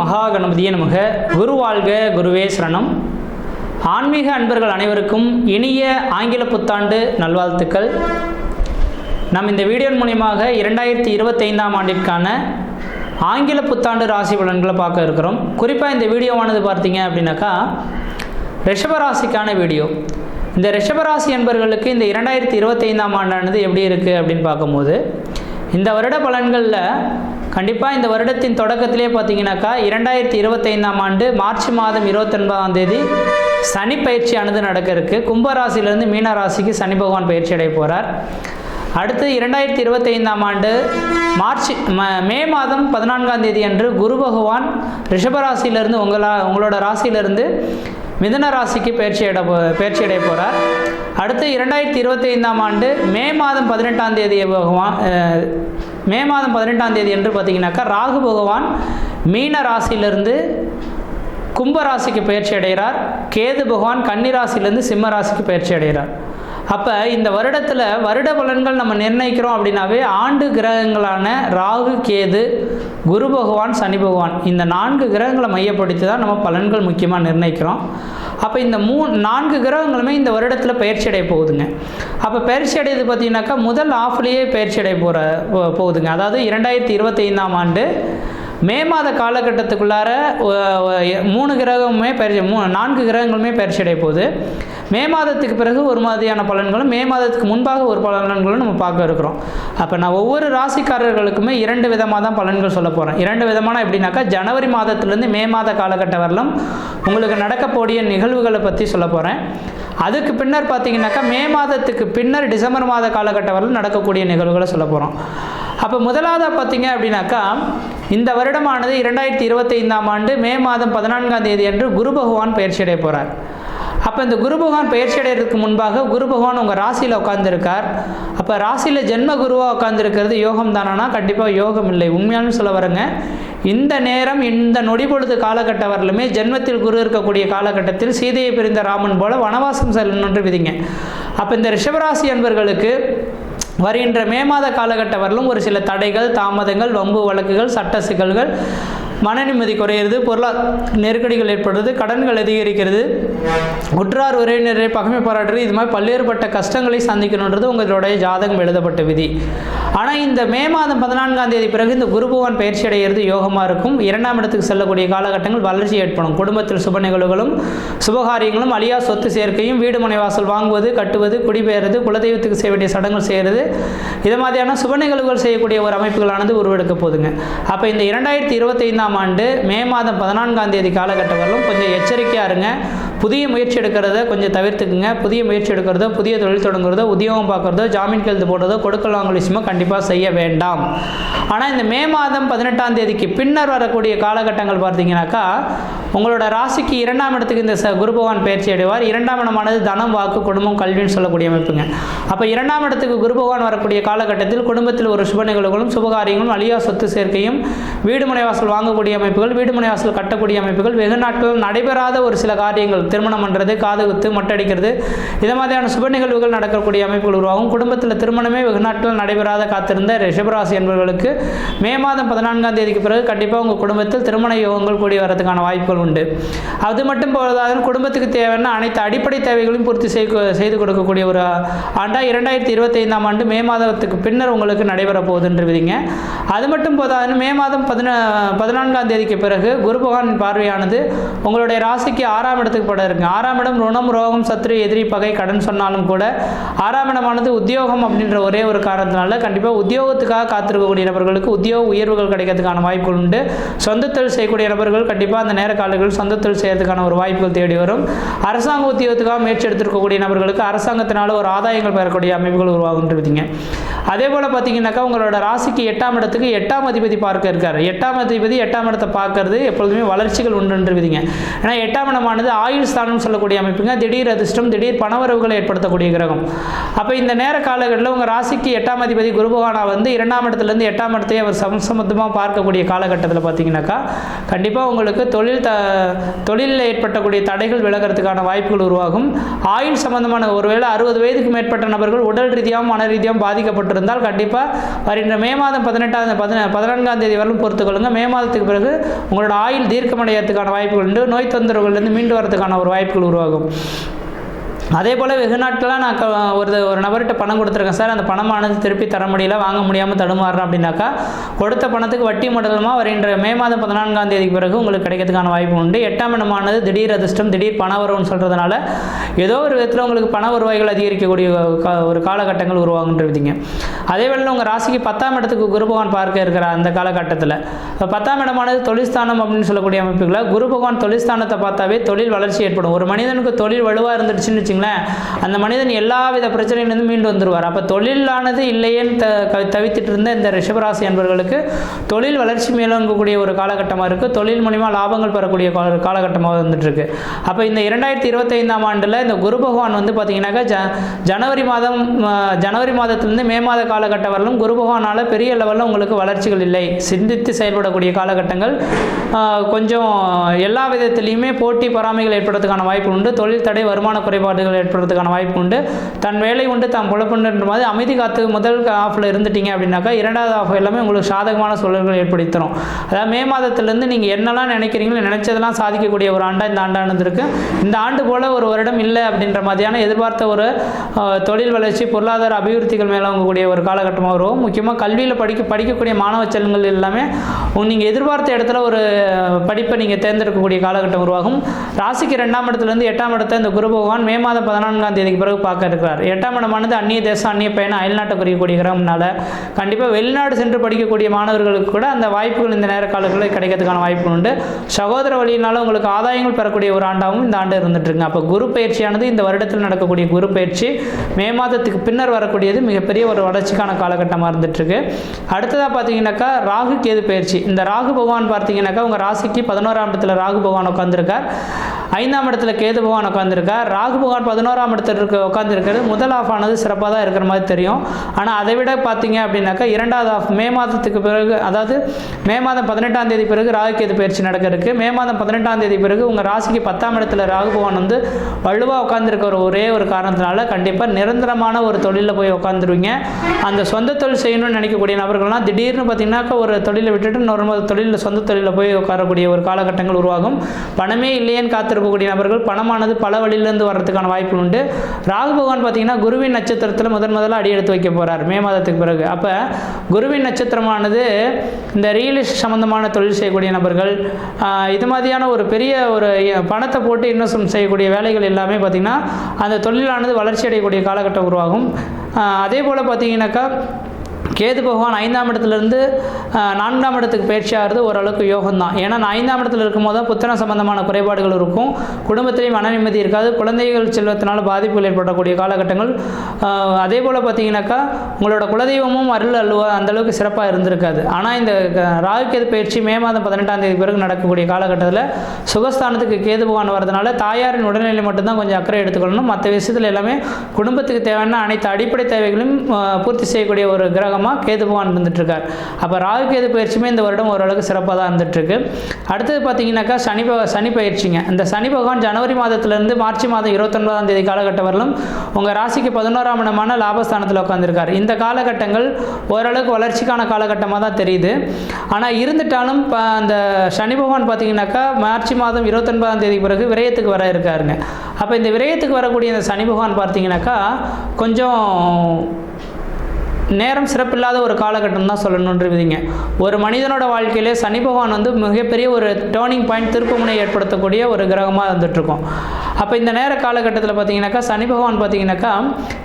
மகா கணபதியே நமக. குரு வாழ்க குருவே சரணம். ஆன்மீக அன்பர்கள் அனைவருக்கும் இனிய ஆங்கில புத்தாண்டு நல்வாழ்த்துக்கள். நாம் இந்த வீடியோ மூலியமாக இரண்டாயிரத்தி இருபத்தைந்தாம் ஆண்டிற்கான ஆங்கில புத்தாண்டு ராசி பலன்களை பார்க்க இருக்கிறோம். குறிப்பாக இந்த வீடியோவானது பார்த்தீங்க அப்படின்னாக்கா ரிஷபராசிக்கான வீடியோ. இந்த ரிஷபராசி என்பர்களுக்கு இந்த இரண்டாயிரத்தி இருபத்தைந்தாம் ஆண்டானது எப்படி இருக்குது அப்படின்னு பார்க்கும்போது இந்த வருட பலன்களில் கண்டிப்பாக இந்த வருடத்தின் தொடக்கத்திலே பார்த்தீங்கன்னாக்கா இரண்டாயிரத்தி இருபத்தைந்தாம் ஆண்டு மார்ச் மாதம் இருபத்தொன்பதாம் தேதி சனி பயிற்சியானது நடக்க இருக்கு. கும்பராசிலிருந்து மீன ராசிக்கு சனி பகவான் பயிற்சி அடைய போகிறார் அடுத்து இரண்டாயிரத்தி இருபத்தைந்தாம் ஆண்டு மார்ச் மே மாதம் பதினான்காம் தேதி அன்று குரு பகவான் ரிஷபராசியிலிருந்து உங்களா உங்களோட ராசியிலிருந்து மிதன ராசிக்கு பயிற்சி அடைய போ பயிற்சி அடைய போகிறார் அடுத்து இரண்டாயிரத்தி இருபத்தி ஐந்தாம் ஆண்டு மே மாதம் பதினெட்டாம் தேதி பகவான் மே மாதம் பதினெட்டாம் தேதி என்று பார்த்தீங்கன்னாக்கா ராகு பகவான் மீன ராசியிலிருந்து கும்ப ராசிக்கு பயிற்சி அடைகிறார். கேது பகவான் கன்னி ராசியிலேருந்து சிம்ம ராசிக்கு பயிற்சி அடைகிறார். அப்போ இந்த வருடத்தில் வருட பலன்கள் நம்ம நிர்ணயிக்கிறோம் அப்படின்னாவே ஆண்டு கிரகங்களான ராகு கேது குரு பகவான் சனி பகவான். இந்த நான்கு கிரகங்களை மையப்படுத்தி தான் நம்ம பலன்கள் முக்கியமாக நிர்ணயிக்கிறோம். அப்போ இந்த மூ நான்கு கிரகங்களுமே இந்த வருடத்தில் பயிற்சி அடைய போகுதுங்க. அப்போ பயிற்சி அடையது பார்த்தீங்கன்னாக்கா முதல் ஆஃப்லேயே பயிற்சி அடைய போகிற போகுதுங்க. அதாவது இரண்டாயிரத்தி இருபத்தைந்தாம் ஆண்டு மே மாத காலகட்டத்துக்குள்ளார மூணு கிரகமுமே பயிற்சி மூ நான்கு கிரகங்களுமே பயிற்சி அடைய போகுது. மே மாதத்துக்கு பிறகு ஒரு மாதிரியான பலன்களும் மே மாதத்துக்கு முன்பாக ஒரு பலன்களும் நம்ம பார்க்க இருக்கிறோம். அப்போ நான் ஒவ்வொரு ராசிக்காரர்களுக்குமே இரண்டு விதமாக தான் பலன்கள் சொல்ல போகிறேன் இரண்டு விதமான எப்படின்னாக்கா ஜனவரி மாதத்துலேருந்து மே மாத காலகட்டம் வரலும் உங்களுக்கு நடக்கக்கூடிய நிகழ்வுகளை பற்றி சொல்ல போகிறேன் அதுக்கு பின்னர் பார்த்தீங்கன்னாக்கா மே மாதத்துக்கு பின்னர் டிசம்பர் மாத காலகட்டம் வரலும் நடக்கக்கூடிய நிகழ்வுகளை சொல்ல போகிறோம் அப்போ முதலாவதாக பார்த்தீங்க அப்படின்னாக்கா இந்த வருடமானது இரண்டாயிரத்தி இருபத்தைந்தாம் ஆண்டு மே மாதம் பதினான்காம் தேதி அன்று குரு பகவான் பயிற்சி அடைய போகிறார் அப்போ இந்த குரு பகவான் பயிற்சி அடைகிறதுக்கு முன்பாக குரு பகவான் உங்கள் ராசியில் உட்காந்துருக்கார் அப்போ ராசியில் ஜென்ம குருவாக உட்காந்துருக்கிறது யோகம் தானானா கண்டிப்பாக யோகம் இல்லை. உண்மையானு சொல்ல வரேங்க. இந்த நேரம் இந்த நொடி பொழுது காலகட்டம் வரலுமே ஜென்மத்தில் குரு இருக்கக்கூடிய காலகட்டத்தில் சீதையை பிரிந்த ராமன் போல வனவாசம் செல்லணுன்று விதிங்க. அப்போ இந்த ரிஷபராசி என்பர்களுக்கு வருகின்ற மே மாத காலகட்ட வரலும் ஒரு சில தடைகள் தாமதங்கள் வம்பு வழக்குகள் சட்ட சிக்கல்கள் மன நிம்மதி குறையிறது பொருளா நெருக்கடிகள் ஏற்படுறது கடன்கள் அதிகரிக்கிறது. உற்றார் உறவினரை பகமை பாராட்டுறது இது மாதிரி பல்வேறுபட்ட கஷ்டங்களை சந்திக்கணுன்றது உங்களுடைய ஜாதகம் எழுதப்பட்ட விதி. ஆனால் இந்த மே மாதம் பதினான்காம் தேதி பிறகு இந்த குரு பகவான் பயிற்சி அடைகிறது யோகமாக இருக்கும். இரண்டாம் இடத்துக்கு செல்லக்கூடிய காலகட்டங்கள் வளர்ச்சி ஏற்படும். குடும்பத்தில் சுப நிகழ்வுகளும் சுபகாரியங்களும் அழியா சொத்து சேர்க்கையும் வீடு முனைவாசல் வாங்குவது கட்டுவது குடிபெயர்றது குலதெய்வத்துக்கு செய்ய வேண்டிய சடங்குகள் செய்கிறது இது மாதிரியான சுப நிகழ்வுகள் செய்யக்கூடிய ஒரு அமைப்புகளானது உருவெடுக்க போதுங்க அப்போ இந்த இரண்டாயிரத்தி இருபத்தைந்தாம் ஆண்டு மே மாதம் பதினான்காம் தேதி காலகட்டம் வரலும் கொஞ்சம் எச்சரிக்கையாக இருங்க. புதிய முயற்சி எடுக்கிறத கொஞ்சம் தவிர்த்துக்குங்க. புதிய முயற்சி எடுக்கிறதோ புதிய தொழில் தொடங்குறதோ உத்தியோகம் பார்க்குறதோ ஜாமீன் கையெழுத்து போடுறதோ கொடுக்கல் வாங்கல் விஷயமோ கண்டிப்பாக செய்ய வேண்டாம். ஆனால் இந்த மே மாதம் பதினெட்டாம் தேதிக்கு பின்னர் வரக்கூடிய காலகட்டங்கள் பார்த்தீங்கன்னாக்கா உங்களோட ராசிக்கு இரண்டாம் இடத்துக்கு இந்த குரு பகவான் பயிற்சி அடைவார். இரண்டாம் இடமானது தனம் வாக்கு குடும்பம் கல்வின்னு சொல்லக்கூடிய அமைப்புங்க. அப்போ இரண்டாம் இடத்துக்கு குரு பகவான் வரக்கூடிய காலகட்டத்தில் குடும்பத்தில் ஒரு சுப நிகழ்வுகளும் சுபகாரியங்களும் அழியா சொத்து சேர்க்கையும் வீடு முனைவாசல் வாங்க வாங்கக்கூடிய அமைப்புகள் வீடு மனை வாசல் கட்டக்கூடிய அமைப்புகள் வெகு நாட்கள் நடைபெறாத ஒரு சில காரியங்கள். திருமணம் பண்ணுறது காது குத்து மொட்டடிக்கிறது இதை மாதிரியான சுப நிகழ்வுகள் நடக்கக்கூடிய அமைப்புகள் உருவாகும். குடும்பத்தில் திருமணமே வெகு நாட்கள் நடைபெறாத காத்திருந்த ரிஷபராசி என்பவர்களுக்கு மே மாதம் பதினான்காம் தேதிக்கு பிறகு கண்டிப்பாக உங்கள் குடும்பத்தில் திருமண யோகங்கள் கூடி வரதுக்கான வாய்ப்புகள் உண்டு. அது மட்டும் போதாது குடும்பத்துக்கு தேவையான அனைத்து அடிப்படை தேவைகளையும் பூர்த்தி செய்து செய்து கொடுக்கக்கூடிய ஒரு ஆண்டா இரண்டாயிரத்தி இருபத்தைந்தாம் ஆண்டு மே மாதத்துக்கு பின்னர் உங்களுக்கு நடைபெற போகுதுன்றீங்க அது மட்டும் போதாதுன்னு மே மாதம் பதின பதினான்காம் தேதிக்கு பிறகு குரு பகவானின் பார்வையானது உங்களுடைய ராசிக்கு ஆறாம் இடத்துக்கு பட இருக்கு. ஆறாம் இடம் ருணம் ரோகம் சத்ரு எதிரி பகை கடன் சொன்னாலும் கூட ஆறாம் இடமானது உத்தியோகம் அப்படின்ற ஒரே ஒரு காரணத்தினால கண்டிப்பாக உத்தியோகத்துக்காக காத்திருக்கக்கூடிய நபர்களுக்கு உத்தியோக உயர்வுகள் கிடைக்கிறதுக்கான வாய்ப்புகள் உண்டு. சொந்த தொழில் செய்யக்கூடிய நபர்கள் கண்டிப்பாக அந்த நேர காலங்களில் சொந்த தொழில் செய்யறதுக்கான ஒரு வாய்ப்புகள் தேடி வரும். அரசாங்க உத்தியோகத்துக்காக முயற்சி எடுத்திருக்கக்கூடிய நபர்களுக்கு அரசாங்கத்தினால ஒரு ஆதாயங்கள் பெறக்கூடிய அமைப்புகள் உருவாகுன்றதுங்க அதே போல் பார்த்தீங்கன்னாக்கா உங்களோட ராசிக்கு எட்டாம் இடத்துக்கு எட்டாம் அதிபதி பார்க்க இருக்காரு. எட்டாம் அதிபதி எட்டாம் இடத்தை பார்க்கறது எப்பொழுதுமே வளர்ச்சிகள் உண்டுன்றதுங்க ஏன்னா எட்டாம் இடமானது ஆயுள் ஸ்தானம் சொல்லக்கூடிய அமைப்புங்க. திடீர் அதிர்ஷ்டம் திடீர் பணவரவுகளை ஏற்படுத்தக்கூடிய கிரகம். அப்போ இந்த நேர காலகட்டத்தில் உங்கள் ராசிக்கு எட்டாம் அதிபதி குருபகவானா வந்து இரண்டாம் இடத்துலேருந்து எட்டாம் இடத்தையே அவர் சமசமத்தமாக பார்க்கக்கூடிய காலகட்டத்தில் பார்த்தீங்கன்னாக்கா கண்டிப்பாக உங்களுக்கு தொழில் த தொழிலில் ஏற்பட்டக்கூடிய தடைகள் விலகிறதுக்கான வாய்ப்புகள் உருவாகும். ஆயுள் சம்பந்தமான ஒருவேளை அறுபது வயதுக்கு மேற்பட்ட நபர்கள் உடல் ரீதியாகவும் மன ரீதியாகவும் பாதிக்கப்பட்டிருந்தால் கண்டிப்பாக வருகின்ற மே மாதம் பதினெட்டாம் பதின பதினான்காம் தேதி வரலும் பொறுத்துக்கொள்ளுங்க. மே மாதத்துக்கு பிறகு உங்களோட ஆயுள் தீர்க்கமடையறதுக்கான வாய்ப்புகள் உண்டு. நோய் தொந்தரவுகள்லேருந்து மீண்டு வரதுக்கான ஒரு வாய்ப்புகள் உருவாகும். அதே போல் வெகு நாட்களாக நான் க- ஒரு ஒரு நபர்கிட்ட பணம் கொடுத்துருக்கேன். சார் அந்த பணமானது திருப்பி தர முடியல வாங்க முடியாமல் தடுமாறுறேன் அப்படின்னாக்கா கொடுத்த பணத்துக்கு வட்டி மண்டலமாக வருகின்ற மே மாதம் பதினான்காம் தேதிக்கு பிறகு உங்களுக்கு கிடைக்கிறதுக்கான வாய்ப்பு உண்டு. எட்டாம் இடமானது திடீர் அதிர்ஷ்டம் திடீர் பண வரவுன்னு சொல்கிறதுனால ஏதோ ஒரு விதத்தில் உங்களுக்கு பண வருவாய்கள் அதிகரிக்கக்கூடிய ஒரு காலகட்டங்கள் உருவாகுன்றதுங்க அதே வேளையில் உங்கள் ராசிக்கு பத்தாம் இடத்துக்கு குரு பகவான் பார்க்க இருக்கிற அந்த காலகட்டத்தில் பத்தாம் இடமானது தொழில்ஸ்தானம் அப்படின்னு சொல்லக்கூடிய அமைப்புகளை குரு பகவான் தொழில்ஸ்தானத்தை பார்த்தாவே தொழில் வளர்ச்சி ஏற்படும். ஒரு மனிதனுக்கு தொழில் வலுவாக இருந்துச்சுன்னு வச்சுங்களேன் அந்த மனிதன் எல்லா வித பிரச்சனையிலிருந்து மீண்டு வந்துடுவார் அப்போ தொழிலானது இல்லையேன்னு த தவித்துட்டு இருந்த இந்த ரிஷபராசி என்பவர்களுக்கு தொழில் வளர்ச்சி மேலோங்கக்கூடிய ஒரு காலகட்டமாக இருக்குது தொழில் மூலிமா லாபங்கள் பெறக்கூடிய கால காலகட்டமாக வந்துட்டுருக்கு. அப்போ இந்த இரண்டாயிரத்தி இருபத்தைந்தாம் ஆண்டில் இந்த குரு பகவான் வந்து பார்த்தீங்கன்னாக்கா ஜ ஜனவரி மாதம் ஜனவரி மாதத்திலிருந்து மே மாத காலகட்டம் வரலும் குரு பகவானால் பெரிய லெவலில் உங்களுக்கு வளர்ச்சிகள் இல்லை. சிந்தித்து செயல்படக்கூடிய காலகட்டங்கள் கொஞ்சம் எல்லா விதத்திலையுமே போட்டி பொறாமைகள் ஏற்படுறதுக்கான வாய்ப்பு உண்டு. தொழில் தடை வருமான குறைபாடுகள் ஏற்படுறதுக்கான வாய்ப்பு உண்டு. தன் வேலை உண்டு தாம் புலப்புன்ற மாதிரி அமைதி காத்து முதல் ஆஃபில் இருந்துட்டீங்க அப்படின்னாக்கா இரண்டாவது ஆஃப் எல்லாமே உங்களுக்கு சாதகமான சூழல்கள் ஏற்படுத்தி தரும் அதாவது மே மாதத்திலேருந்து நீங்கள் என்னெல்லாம் நினைக்கிறீங்களோ நினைச்சதெல்லாம் சாதிக்கக்கூடிய ஒரு ஆண்டாக இந்த ஆண்டானது இருக்கு இந்த ஆண்டு போல் ஒரு வருடம் இல்லை அப்படின்ற மாதிரியான எதிர்பார்த்த ஒரு தொழில் வளர்ச்சி பொருளாதார அபிவிருத்திகள் மேலோங்கக்கூடிய ஒரு காலகட்டமாக வரும். முக்கியமாக கல்வியில் படிக்க படிக்கக்கூடிய மாணவ செல்வங்கள் எல்லாமே நீங்கள் எதிர்பார்த்த இடத்துல ஒரு படிப்பை நீங்கள் தேர்ந்தெடுக்கக்கூடிய காலகட்டம் உருவாகும். ராசிக்கு ரெண்டாம் இடத்துலேருந்து எட்டாம் இடத்த இந்த குரு பகவான் மே மாதம் பதினான்காம் தேதிக்கு பிறகு பார்க்க இருக்கிறார். எட்டாம் இடமானது அந்நிய தேசம் அந்நிய பயணம் அயல்நாட்டை குறிக்கக்கூடிய கிரகம்னால கண்டிப்பாக வெளிநாடு சென்று படிக்கக்கூடிய மாணவர்களுக்கு கூட அந்த வாய்ப்புகள் இந்த நேர காலங்களில் கிடைக்கிறதுக்கான வாய்ப்பு உண்டு. சகோதர வழியினால உங்களுக்கு ஆதாயங்கள் பெறக்கூடிய ஒரு ஆண்டாகவும் இந்த ஆண்டு இருந்துட்டுருங்க அப்போ குரு பயிற்சியானது இந்த வருடத்தில் நடக்கக்கூடிய குரு பயிற்சி மே மாதத்துக்கு பின்னர் வரக்கூடியது மிகப்பெரிய ஒரு வளர்ச்சிக்கான காலகட்டமாக இருந்துட்டுருக்கு. அடுத்ததாக பார்த்தீங்கன்னாக்கா ராகு கேது பயிற்சி. இந்த ராகு பகவான் பார்த்தீங்கன்னாக்கா உங்கள் ராசிக்கு பதினோராம் இடத்துல ராகு பகவான் உட்காந்துருக்கார் ஐந்தாம் இடத்துல கேது பகவான் உட்காந்துருக்கார் ராகு பகவான் பதினோராம் இடத்துல இருக்க உட்காந்துருக்கிறது முதல் ஆஃப் ஆனது சிறப்பாக தான் இருக்கிற மாதிரி தெரியும். ஆனால் அதை விட பார்த்தீங்க அப்படின்னாக்கா இரண்டாவது ஆஃப் மே மாதத்துக்கு பிறகு அதாவது மே மாதம் பதினெட்டாம் தேதி பிறகு ராகு கேது பயிற்சி நடக்க மே மாதம் பதினெட்டாம் தேதி பிறகு உங்கள் ராசிக்கு பத்தாம் இடத்துல ராகு பகவான் வந்து வலுவாக உட்காந்துருக்க ஒரு ஒரே ஒரு காரணத்தினால கண்டிப்பாக நிரந்தரமான ஒரு தொழிலில் போய் உட்காந்துருவீங்க அந்த சொந்த தொழில் செய்யணும்னு நினைக்கக்கூடிய நபர்கள்லாம் திடீர்னு பார்த்தீங்கன்னாக்கா ஒரு தொழிலை விட்டுட்டு நார்மல் தொழிலில் சொந்த தொழிலில் போய் உட்காரக்கூடிய ஒரு காலகட்டங்கள் உருவாகும். பணமே இல்லையேன்னு இருக்கக்கூடிய நபர்கள் பணமானது பல வழியிலிருந்து வர்றதுக்கான வாய்ப்புகள் உண்டு. ராகு பகவான் பார்த்தீங்கன்னா குருவின் நட்சத்திரத்தில் முதன் முதல்ல அடி எடுத்து வைக்க போகிறார் மே மாதத்துக்கு பிறகு. அப்போ குருவின் நட்சத்திரமானது இந்த ரியல் எஸ்டேட் சம்மந்தமான தொழில் செய்யக்கூடிய நபர்கள் இது மாதிரியான ஒரு பெரிய ஒரு பணத்தை போட்டு இன்வெஸ்ட்மெண்ட் செய்யக்கூடிய வேலைகள் எல்லாமே பார்த்திங்கன்னா அந்த தொழிலானது வளர்ச்சி அடையக்கூடிய காலகட்டம் உருவாகும். அதே போல் பார்த்தீங்கன்னாக்கா கேது பகவான் ஐந்தாம் இடத்துலேருந்து நான்காம் இடத்துக்கு பயிற்சி ஆகிறது ஓரளவுக்கு யோகம் தான் ஏன்னா நான் ஐந்தாம் இடத்துல இருக்கும்போது தான் புத்திர சம்பந்தமான குறைபாடுகள் இருக்கும். குடும்பத்திலேயும் மன நிம்மதி இருக்காது. குழந்தைகள் செல்வத்தினால பாதிப்புகள் ஏற்படக்கூடிய காலகட்டங்கள் அதே போல் பார்த்தீங்கன்னாக்கா உங்களோட குலதெய்வமும் அருள் அல்லுவா அந்த அளவுக்கு சிறப்பாக இருந்திருக்காது. ஆனால் இந்த க- ராகு கேது பயிற்சி மே மாதம் பதினெட்டாம் தேதி பிறகு நடக்கக்கூடிய காலகட்டத்தில் சுகஸ்தானத்துக்கு கேது பகவான் வரதுனால தாயாரின் உடல்நிலை மட்டும்தான் கொஞ்சம் அக்கறை எடுத்துக்கொள்ளணும். மற்ற விஷயத்தில் எல்லாமே குடும்பத்துக்கு தேவையான அனைத்து அடிப்படை தேவைகளையும் பூர்த்தி செய்யக்கூடிய ஒரு கிரகமாக கேது பகவான் இருந்துட்டுருக்கார் அப்போ ராகு கேது பயிற்சியுமே இந்த வருடம் ஓரளவுக்கு சிறப்பாக தான் இருந்துட்டுருக்கு. அடுத்தது பார்த்தீங்கன்னாக்கா சனி பக- சனி பயிற்சிங்க. இந்த சனி பகவான் ஜனவரி மாதத்துலேருந்து மார்ச் மாதம் இருபத்தொன்பதாம் தேதி காலகட்டம் வரலும் உங்கள் ராசிக்கு பதினோராம் இடமான லாபஸ்தானத்தில் உட்காந்துருக்கார் இந்த காலகட்டங்கள் ஓரளவுக்கு வளர்ச்சிக்கான காலகட்டமாக தான் தெரியுது. ஆனால் இருந்துட்டாலும் இப்போ அந்த சனி பகவான் பார்த்தீங்கன்னாக்கா மார்ச் மாதம் இருபத்தொன்பதாம் தேதி பிறகு விரயத்துக்கு வர இருக்காருங்க. அப்போ இந்த விரயத்துக்கு வரக்கூடிய இந்த சனி பகவான் பார்த்தீங்கன்னாக்கா கொஞ்சம் நேரம் சிறப்பில்லாத ஒரு காலகட்டம் தான் சொல்லணுன்றீங்க ஒரு மனிதனோட வாழ்க்கையிலே சனி பகவான் வந்து மிகப்பெரிய ஒரு டேர்னிங் பாயிண்ட் திருப்புமுனை ஏற்படுத்தக்கூடிய ஒரு கிரகமாக இருந்துகிட்ருக்கும் அப்போ இந்த நேர காலகட்டத்தில் பார்த்தீங்கன்னாக்கா சனி பகவான் பார்த்தீங்கன்னாக்கா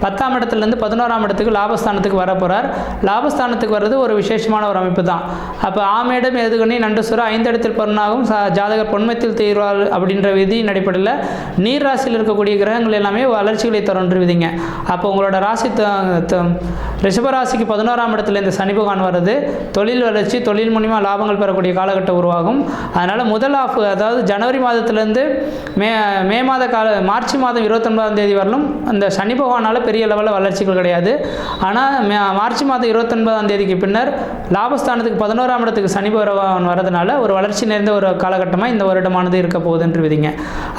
பத்தாம் இடத்துலேருந்து பதினோராம் இடத்துக்கு லாபஸ்தானத்துக்கு வர போகிறார் லாபஸ்தானத்துக்கு வர்றது ஒரு விசேஷமான ஒரு அமைப்பு தான் அப்போ ஆமேடம் எதுகணி நண்டுசுர ஐந்து இடத்தில் பொருளாகும் ச ஜாதகர் பொன்மத்தில் தீர்வாள் அப்படின்ற விதியின் அடிப்படையில் நீர் ராசியில் இருக்கக்கூடிய கிரகங்கள் எல்லாமே வளர்ச்சிகளை தொடர்ந்து விதிங்க. அப்போ உங்களோட ராசி த- ரிஷபராசிக்கு பதினோராம் இடத்துல இந்த சனி பகவான் வர்றது தொழில் வளர்ச்சி தொழில் மூலிமா லாபங்கள் பெறக்கூடிய காலகட்டம் உருவாகும். அதனால் முதல் ஆஃப் அதாவது ஜனவரி மாதத்துலேருந்து மே மே மாத கால மார்ச் மாதம் இருபத்தொன்பதாம் தேதி வரலும் அந்த சனி பகவானால் பெரிய லெவலில் வளர்ச்சிகள் கிடையாது. ஆனால் மார்ச் மாதம் இருபத்தொன்பதாம் தேதிக்கு பின்னர் லாபஸ்தானத்துக்கு பதினோராம் இடத்துக்கு சனி பகவான் வரதுனால ஒரு வளர்ச்சி நிறைந்த ஒரு காலகட்டமாக இந்த வருடமானது இருக்க போகுதுன்ற விதிங்க.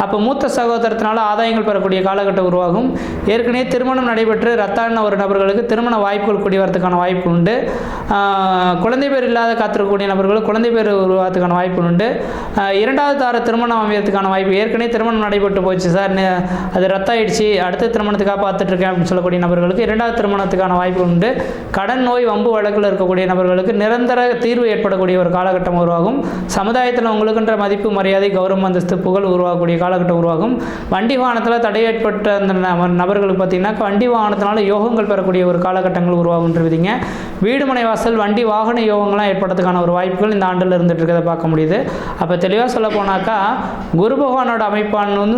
அப்போ மூத்த சகோதரத்தினால ஆதாயங்கள் பெறக்கூடிய காலகட்டம் உருவாகும். ஏற்கனவே திருமணம் நடைபெற்று ரத்தான ஒரு நபர்களுக்கு திருமண வாய்ப்புகள் கூடி வரதுக்கான வாய்ப்பு உண்டு. குழந்தை பேர் இல்லாத காத்திருக்கக்கூடிய நபர்கள் குழந்தை பேர் உருவாகிறதுக்கான வாய்ப்பு உண்டு. இரண்டாவது தார திருமணம் அமையறதுக்கான வாய்ப்பு ஏற்கனவே திருமணம் நடைபெற்று போச்சு சார் அது ரத்தாயிடுச்சு. அடுத்த திருமணத்துக்காக பார்த்துட்டு இருக்கேன் அப்படின்னு சொல்லக்கூடிய நபர்களுக்கு இரண்டாவது திருமணத்துக்கான வாய்ப்பு உண்டு. கடன் நோய் வம்பு வழக்கில் இருக்கக்கூடிய நபர்களுக்கு நிரந்தர தீர்வு ஏற்படக்கூடிய ஒரு காலகட்டம் உருவாகும். சமுதாயத்தில் உங்களுக்குன்ற மதிப்பு மரியாதை கௌரவம் அந்தஸ்து புகழ் உருவாகக்கூடிய காலகட்டம் உருவாகும். வண்டி வாகனத்தில் தடை ஏற்பட்ட அந்த நபர்களுக்கு பார்த்தீங்கன்னா வண்டி வாகனத்தினால யோகங்கள் பெறக்கூடிய ஒரு காலகட்டங்கள் உருவாகுன்றவிதிங்க வீடு மனை வாசல் வண்டி வாகன யோகங்கள்லாம் ஏற்படுறதுக்கான ஒரு வாய்ப்புகள் இந்த ஆண்டில் இருந்துட்டு இருக்கிறத பார்க்க முடியுது. அப்போ தெளிவாக சொல்ல போனாக்கா குரு பகவானோட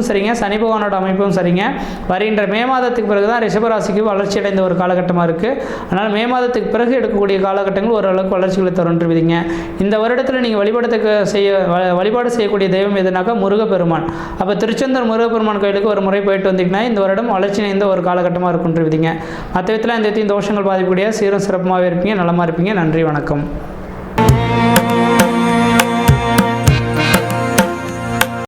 சரி சரிங்க. சனி பகவானோட அமைப்பும் சரிங்க. வருகின்ற மே மாதத்துக்கு பிறகு தான் ரிஷபராசிக்கு வளர்ச்சி அடைந்த ஒரு காலகட்டமாக இருக்குது அதனால் மே மாதத்துக்கு பிறகு எடுக்கக்கூடிய காலகட்டங்கள் ஓரளவுக்கு வளர்ச்சிகளை தருன்றுவிதிங்க இந்த வருடத்தில் நீங்கள் வழிபடத்துக்கு செய்ய வ- வழிபாடு செய்யக்கூடிய தெய்வம் எதுனாக்கா முருகப்பெருமான். அப்போ திருச்செந்தூர் முருகப்பெருமான் கோயிலுக்கு ஒரு முறை போயிட்டு வந்தீங்கன்னா இந்த வருடம் வளர்ச்சி நிறைந்த ஒரு காலகட்டமாக இருக்குன்றுவிதிங்க மற்ற விதத்தில் இந்த விதத்தையும் தோஷங்கள் பாதிக்கக்கூடிய சீரும் சிறப்புமாகவே இருப்பீங்க. நலமாக இருப்பீங்க. நன்றி. வணக்கம்.